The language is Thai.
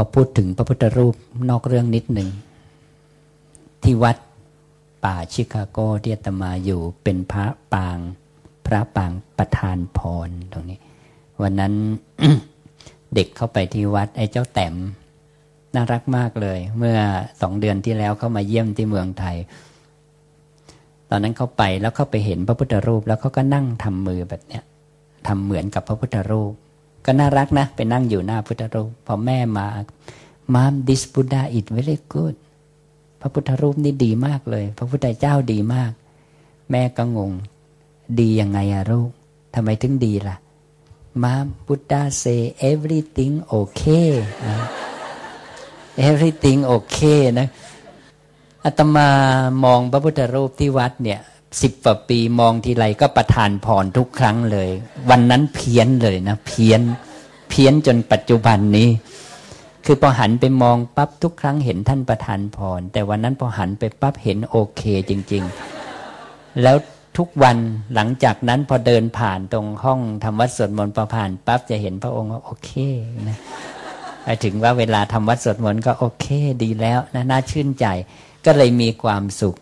พอพูดถึงพระพุทธรูปนอกเรื่องนิดหนึ่ง ที่วัดป่าชิคาโกที่อาตมาอยู่เป็นพระปาง พระปางประทานพรตรงนี้ วันนั้นเด็กเข้าไปที่วัดไอ้เจ้าแต้มน่ารักมากเลย เมื่อสองเดือนที่แล้วเขามาเยี่ยมที่เมืองไทย ตอนนั้นเขาไปแล้วเขาไปเห็นพระพุทธรูป แล้วเขาก็นั่งทำมือแบบเนี้ยทำเหมือนกับพระพุทธรูป ก็น่ารักนะ ไปนั่งอยู่หน้าพุทธรูปพอแม่มา Mom this Buddha is very good พระพุทธรูปนี่ดีมากเลย พระพุทธเจ้าดีมาก แม่ก็งง ดียังไงอะลูกทำไมถึงดีล่ะ Mom Buddha say everything okay everything okay นะอาตมามองพระพุทธรูปที่วัดเนี่ย สิบกว่าปีมองทีไรก็ประทานพรทุกครั้งเลย วันนั้นเพี้ยนเลยนะเพี้ยนเพี้ยนจนปัจจุบันนี้ คือพอหันไปมองปั๊บทุกครั้งเห็นท่านประทานพร แต่วันนั้นพอหันไปปั๊บเห็นโอเคจริง ๆ แล้วทุกวันหลังจากนั้นพอเดินผ่านตรงห้องทำวัดสวดมนต์พอผ่านปั๊บจะเห็นพระองค์ว่าโอเคนะไปถึงว่าเวลาทำวัดสวดมนต์ก็โอเค ดีแล้วนะน่าชื่นใจ ก็เลยมีความสุข